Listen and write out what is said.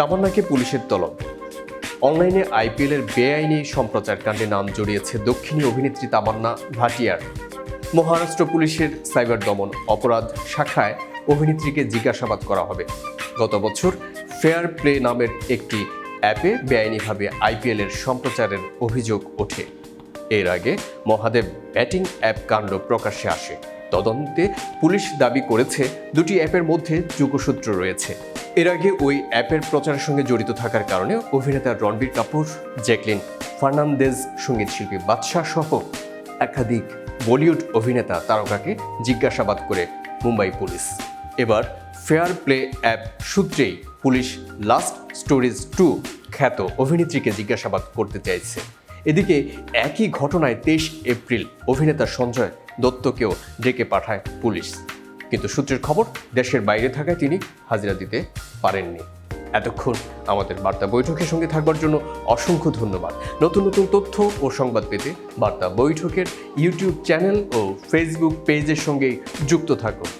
তামান্নাকে পুলিশের তলব। অনলাইনে আইপিএলের বেআইনি সম্প্রচার কাণ্ডে নাম জড়িয়েছে দক্ষিণী অভিনেত্রী তামান্না ভাটিয়ার। মহারাষ্ট্র পুলিশের সাইবার দমন অপরাধ শাখায় অভিনেত্রীকে জিজ্ঞাসাবাদ করা হবে। গত বছর ফেয়ার প্লে নামের একটি অ্যাপে বেআইনিভাবে আইপিএলের সম্প্রচারের অভিযোগ ওঠে। এর আগে মহাদেব ব্যাটিং অ্যাপ কাণ্ড প্রকাশ্যে আসে। তদন্তে পুলিশ দাবি করেছে, দুটি অ্যাপের মধ্যে যোগসূত্র রয়েছে। এর আগে ওই অ্যাপের প্রচারের সঙ্গে জড়িত থাকার কারণে অভিনেতা রণবীর কাপুর, জ্যাকলিন ফার্নান্দেজ সংগীত শিল্পী বাদশাহ সহ একাধিক বলিউড অভিনেতা তারকাকে জিজ্ঞাসাবাদ করে মুম্বাই পুলিশ। এবার ফেয়ার প্লে অ্যাপ সূত্রেই পুলিশ লাস্ট স্টোরিজ টু খ্যাত অভিনেত্রীকে জিজ্ঞাসাবাদ করতে চাইছে। এদিকে একই ঘটনায় তেইশ এপ্রিল অভিনেতা সঞ্জয় দত্তকেও ডেকে পাঠায় পুলিশ। কিন্তু সূত্রের খবর, দেশের বাইরে থাকায় তিনি হাজিরা দিতে পারেননি। এতক্ষণ আমাদের বার্তা বৈঠকের সঙ্গে থাকবার জন্য অসংখ্য ধন্যবাদ। নতুন নতুন তথ্য ও সংবাদ পেতে বার্তা বৈঠকের ইউটিউব চ্যানেল ও ফেসবুক পেজের সঙ্গে যুক্ত থাকুন।